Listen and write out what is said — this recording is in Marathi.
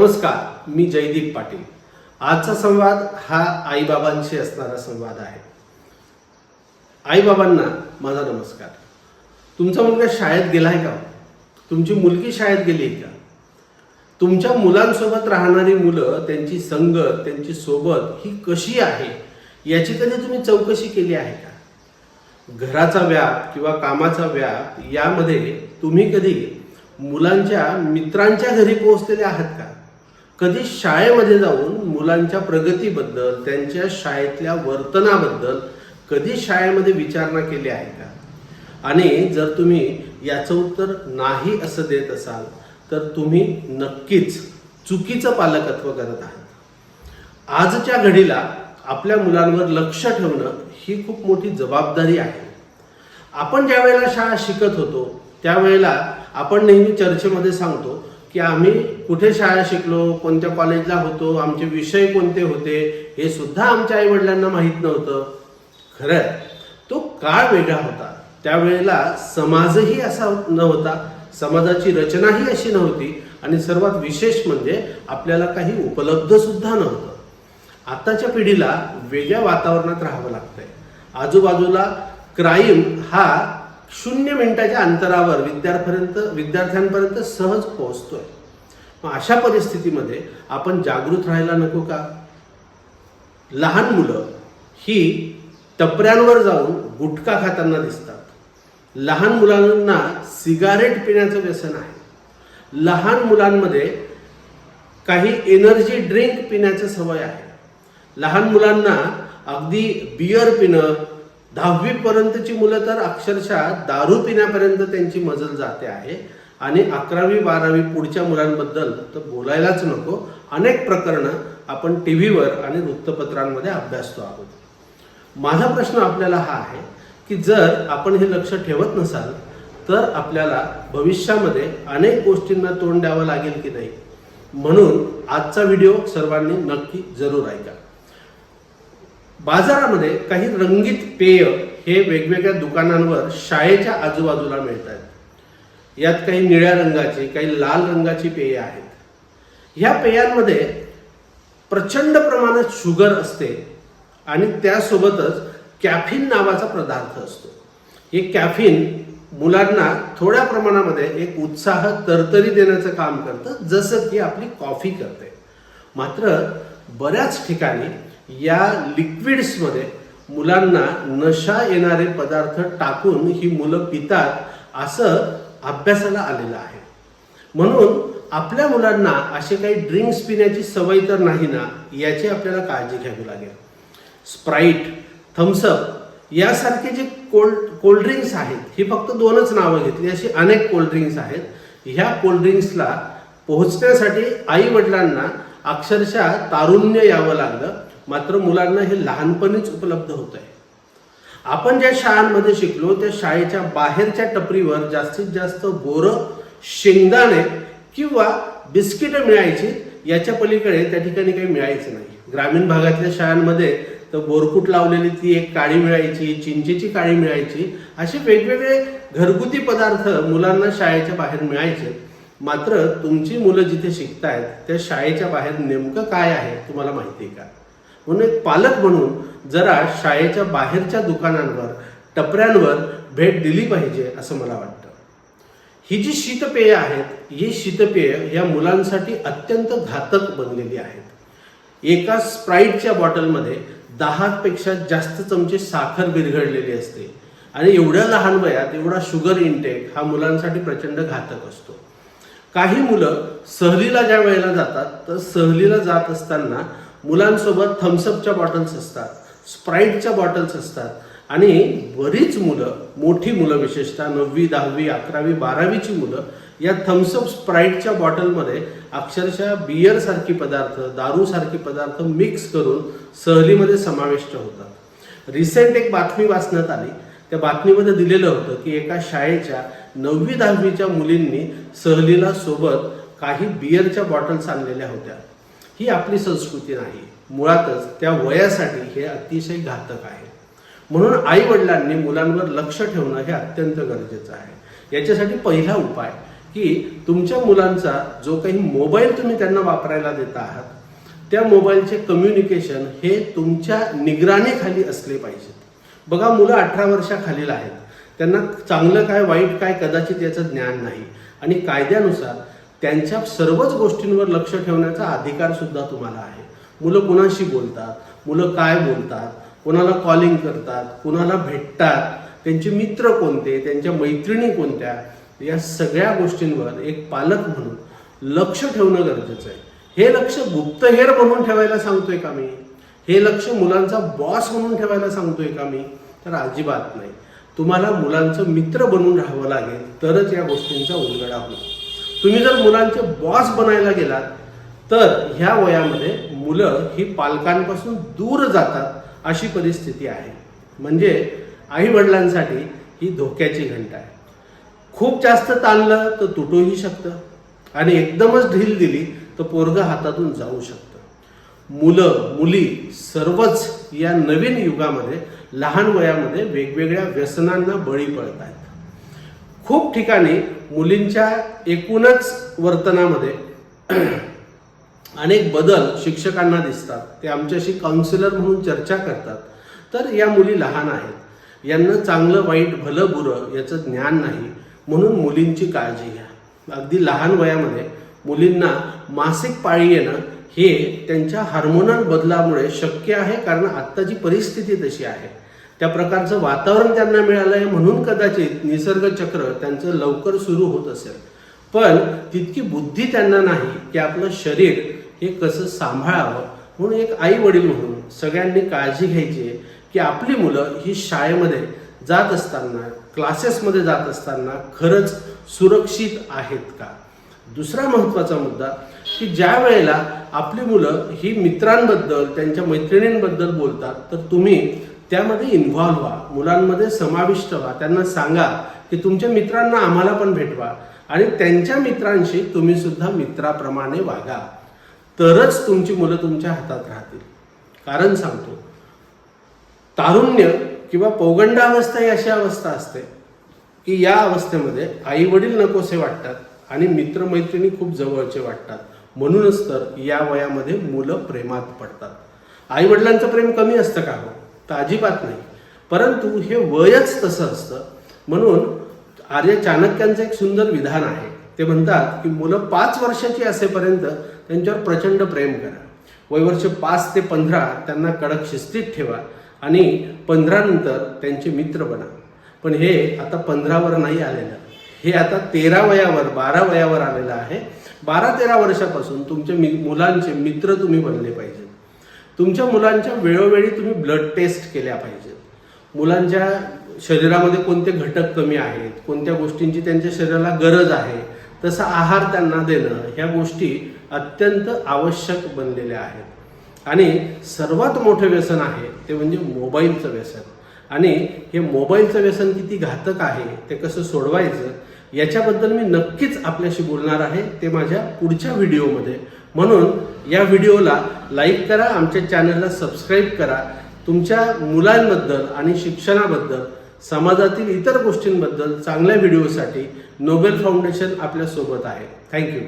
नमस्कार मी जयदीप पाटील. आजचा संवाद हा आईबाबांशी असणारा संवाद आहे. आईबाबांना माझा नमस्कार. तुमचा मुलगा शाळेत गेलाय का? तुमची मुलगी शाळेत गेली आहे का? तुमच्या मुलांसोबत राहणारी मुलं त्यांची संगत त्यांची सोबत ही कशी आहे? याची कधी तुम्ही चौकशी केली आहे का? घराचा व्याप किंवा कामाचा व्याप यामध्ये तुम्ही कधी मुलांच्या मित्रांच्या घरी पोहोचलेले आहात का? कधी शाळेमध्ये जाऊन मुलांच्या प्रगतीबद्दल त्यांच्या शाळेतल्या वर्तनाबद्दल कधी शाळेमध्ये विचारणा केली आहे का? आणि जर तुम्ही याचं उत्तर नाही असं देत असाल तर तुम्ही नक्कीच चुकीचं पालकत्व करत आहात. आजच्या घडीला आपल्या मुलांवर लक्ष ठेवणं ही खूप मोठी जबाबदारी आहे. आपण ज्या वेळेला शाळा शिकत होतो त्यावेळेला आपण नेहमी चर्चेमध्ये सांगतो की आम्ही कुठे शाळा शिकलो कोणत्या कॉलेजला होतो आमचे विषय कोणते होते हे सुद्धा आमच्या आई वडिलांना माहीत नव्हतं. खरं तो काळ वेगळा होता. त्यावेळेला समाजही असा नव्हता. समाजाची रचनाही अशी नव्हती. आणि सर्वात विशेष म्हणजे आपल्याला काही उपलब्ध सुद्धा नव्हतं. आताच्या पिढीला वेगळ्या वातावरणात राहावं लागतंय. आजूबाजूला क्राईम हा शून्य मिनिटाच्या अंतरावर विद्यार्थ्यांपर्यंत विद्यार्थ्यांपर्यंत सहज पोहोचतोय. मग अशा परिस्थितीमध्ये आपण जागृत राहायला नको का? लहान मुलं ही टपऱ्यांवर जाऊन गुटखा खाताना दिसतात. लहान मुलांना सिगारेट पिण्याचं व्यसन आहे. लहान मुलांमध्ये काही एनर्जी ड्रिंक पिण्याचं सवय आहे. लहान मुलांना अगदी बियर पिणं दहावी पर्यंतची मुलं तर अक्षरशः दारू पिण्यापर्यंत त्यांची मजल जाते आहे. आणि अकरावी बारावी पुढच्या मुलांबद्दल तर बोलायलाच नको. अनेक प्रकरणं आपण टी व्हीवर आणि वृत्तपत्रांमध्ये अभ्यासतो आहोत. माझा प्रश्न आपल्याला हा आहे की जर आपण हे लक्ष ठेवत नसाल तर आपल्याला भविष्यामध्ये अनेक गोष्टींना तोंड द्यावं लागेल की नाही? म्हणून आजचा व्हिडिओ सर्वांनी नक्की जरूर ऐका. बाजारामध्ये काही रंगीत पेय हे वेगवेगळ्या दुकानांवर शाळेच्या आजूबाजूला मिळतात यात काही निळ्या रंगाची काही लाल रंगाची पेय आहेत. ह्या पेयांमध्ये प्रचंड प्रमाणात शुगर असते आणि त्यासोबतच कॅफिन नावाचा पदार्थ असतो. हे कॅफिन मुलांना थोड्या प्रमाणामध्ये एक उत्साह तरतरी देण्याचं काम करतं जसं की आपली कॉफी करते. मात्र बऱ्याच ठिकाणी या लिक्विड्समध्ये मुलांना नशा येणारे पदार्थ टाकून ही मुलं पितात असं अभ्यासाला आलेलं आहे. म्हणून आपल्या मुलांना असे काही ड्रिंक्स पिण्याची सवय तर नाही ना याची आपल्याला काळजी घ्यावी लागेल. स्प्राईट थम्सअप यासारखे जे कोल्ड कोल्ड्रिंक्स आहेत ही फक्त दोनच नावं घेतली अशी अनेक कोल्ड्रिंक्स आहेत. ह्या कोल्ड्रिंक्सला पोहोचण्यासाठी आई वडिलांना अक्षरशः तारुण्य यावं लागलं. मात्र मुलांना हे लहानपणीच उपलब्ध होत आहे आपण ज्या शाळांमध्ये शिकलो त्या शाळेच्या बाहेरच्या टपरीवर जास्तीत जास्त बोरं शेंगदाणे किंवा बिस्किटं मिळायची याच्या पलीकडे त्या ठिकाणी काही मिळायचं नाही. ग्रामीण भागातल्या शाळांमध्ये तर बोरकूट लावलेली ती एक काळी मिळायची चिंचेची काळी मिळायची असे वेगवेगळे घरगुती पदार्थ मुलांना शाळेच्या बाहेर मिळायचे. मात्र तुमची मुलं जिथे शिकतायत त्या शाळेच्या बाहेर नेमकं काय आहे तुम्हाला माहिती आहे का? म्हणून एक पालक म्हणून जरा शाळेच्या बाहेरच्या दुकानांवर टपऱ्यांवर भेट दिली पाहिजे असं मला वाटतं. ही जी शीतपेय आहेत ही शीतपेय या मुलांसाठी अत्यंत घातक बनलेली आहेत. एका स्प्राईटच्या बॉटलमध्ये दहापेक्षा जास्त चमचे साखर बिरघडलेली असते आणि एवढ्या लहान वयात एवढा शुगर इनटेक हा मुलांसाठी प्रचंड घातक असतो. काही मुलं सहलीला ज्या वेळेला जातात तर सहलीला जात असताना मुलांसोबत थम्सअपच्या बॉटल्स असतात स्प्राईटच्या बॉटल्स असतात. आणि बरीच मुलं मोठी मुलं विशेषतः नववी दहावी अकरावी बारावीची मुलं या थम्सअप स्प्राईटच्या बॉटलमध्ये अक्षरशः बियरसारखे पदार्थ दारूसारखे पदार्थ मिक्स करून सहलीमध्ये समाविष्ट होतात. रिसेंट एक बातमी वाचण्यात आली. त्या बातमीमध्ये दिलेलं होतं की एका शाळेच्या नववी दहावीच्या मुलींनी सहलीला सोबत काही बियरच्या बॉटल्स आणलेल्या होत्या. ही आपली संस्कृती नाही. मुळातच त्या वयासाठी हे अतिशय घातक आहे. म्हणून आई वडिलांनी मुलांवर लक्ष ठेवणं हे अत्यंत गरजेचं आहे. याच्यासाठी पहिला उपाय की तुमच्या मुलांचा जो काही मोबाईल तुम्ही त्यांना वापरायला देता आहात त्या मोबाईलचे कम्युनिकेशन हे तुमच्या निगराणीखाली असले पाहिजेत. बघा मुलं अठरा वर्षाखालील आहेत. त्यांना चांगलं काय वाईट काय कदाचित याचं ज्ञान नाही. आणि कायद्यानुसार त्यांच्या सर्वच गोष्टींवर लक्ष ठेवण्याचा अधिकार सुद्धा तुम्हाला आहे. मुलं कुणाशी बोलतात? मुलं काय बोलतात? कोणाला कॉलिंग करतात? कुणाला भेटतात? त्यांचे मित्र कोणते? त्यांच्या मैत्रिणी कोणत्या? या सगळ्या गोष्टींवर एक पालक म्हणून लक्ष ठेवणं गरजेचं आहे. हे लक्ष गुप्तहेर म्हणून ठेवायला सांगतोय का मी? हे लक्ष मुलांचा बॉस म्हणून ठेवायला सांगतोय का मी? तर अजिबात नाही. तुम्हाला मुलांचं मित्र बनून राहावं लागेल तरच या गोष्टींचा उलगडा होईल. तुम्ही जर मुलांचे बॉस बनायला गेलात तर ह्या वयामध्ये मुलं ही पालकांपासून दूर जातात अशी परिस्थिती आहे. म्हणजे आई वडिलांसाठी ही धोक्याची घंटा आहे. खूप जास्त ताणलं तर तुटूही शकतं आणि एकदमच ढील दिली तर पोरगं हातातून जाऊ शकतं. मुलं मुली सर्वच या नवीन युगामध्ये लहान वयामध्ये वेगवेगळ्या व्यसनांना बळी पडत आहेत खूप ठिकाणी मुलींच्या एकूणच वर्तनामध्ये अनेक बदल शिक्षकांना दिसतात. ते आमच्याशी काउन्सिलर म्हणून चर्चा करतात. तर या मुली लहान आहेत. यांना चांगलं वाईट भलं बुरं याचं ज्ञान नाही. म्हणून मुलींची काळजी घ्या. अगदी लहान वयामध्ये मुलींना मासिक पाळी येणं हे त्यांच्या हार्मोनल बदलामुळे शक्य आहे. कारण आत्ताची परिस्थिती तशी आहे. त्या प्रकारचं वातावरण त्यांना मिळालं आहे म्हणून कदाचित निसर्ग चक्र त्यांचं लवकर सुरू होत असेल. पण तितकी बुद्धी त्यांना नाही की आपलं शरीर हे कसं सांभाळावं म्हणून एक आई वडील म्हणून सगळ्यांनी काळजी घ्यायची आहे की आपली मुलं ही शाळेमध्ये जात असताना क्लासेसमध्ये जात असताना खरंच सुरक्षित आहेत का? दुसरा महत्त्वाचा मुद्दा की ज्या वेळेला आपली मुलं ही मित्रांबद्दल त्यांच्या मैत्रिणींबद्दल बोलतात तर तुम्ही त्यामध्ये इन्व्हॉल्व्ह व्हा. मुलांमध्ये समाविष्ट व्हा. त्यांना सांगा की तुमच्या मित्रांना आम्हाला पण भेटवा आणि त्यांच्या मित्रांशी तुम्ही सुद्धा मित्राप्रमाणे वागा. तरच तुमची मुलं तुमच्या हातात राहतील. कारण सांगतो तारुण्य किंवा पौगंडावस्था ही अशी अवस्था असते की या अवस्थेमध्ये आई वडील नकोसे वाटतात आणि मित्रमैत्रिणी खूप जवळचे वाटतात. म्हणूनच तर या वयामध्ये मुलं प्रेमात पडतात. आई वडिलांचं प्रेम कमी असतं का हो? तर अजिबात नाही. परंतु हे वयच तसं असतं. म्हणून आर्य चाणक्यांचं एक सुंदर विधान आहे. ते म्हणतात की मुलं पाच वर्षाची असेपर्यंत त्यांच्यावर प्रचंड प्रेम करा. वयवर्ष पाच ते पंधरा त्यांना कडक शिस्तीत ठेवा आणि पंधरानंतर त्यांचे मित्र बना. पण हे आता पंधरावर नाही आलेलं. हे आता तेरा वयावर बारा वयावर आलेलं आहे. बारा तेरा वर्षापासून तुमच्या मि मुलांचे मित्र तुम्ही बनले पाहिजेत तुमच्या मुलांच्या वेळोवेळी तुम्ही ब्लड टेस्ट केल्या पाहिजेत. मुलांच्या शरीरामध्ये कोणते घटक कमी आहेत कोणत्या गोष्टींची त्यांच्या शरीराला गरज आहे तसा आहार त्यांना देणं ह्या गोष्टी अत्यंत आवश्यक बनलेल्या आहेत. आणि सर्वात मोठं व्यसन आहे ते म्हणजे मोबाईलचं व्यसन. आणि हे मोबाईलचं व्यसन किती घातक आहे ते कसं सोडवायचं याच्याबद्दल मी नक्कीच आपल्याशी बोलणार आहे ते माझ्या पुढच्या व्हिडिओमध्ये. म्हणून या व्हिडिओला लाईक करा आमच्या चॅनलला सबस्क्राईब करा. तुमच्या मुलांबद्दल आणि शिक्षणाबद्दल समाजातील इतर गोष्टींबद्दल चांगल्या व्हिडिओसाठी नोबेल फाउंडेशन आपल्यासोबत आहे. थँक्यू.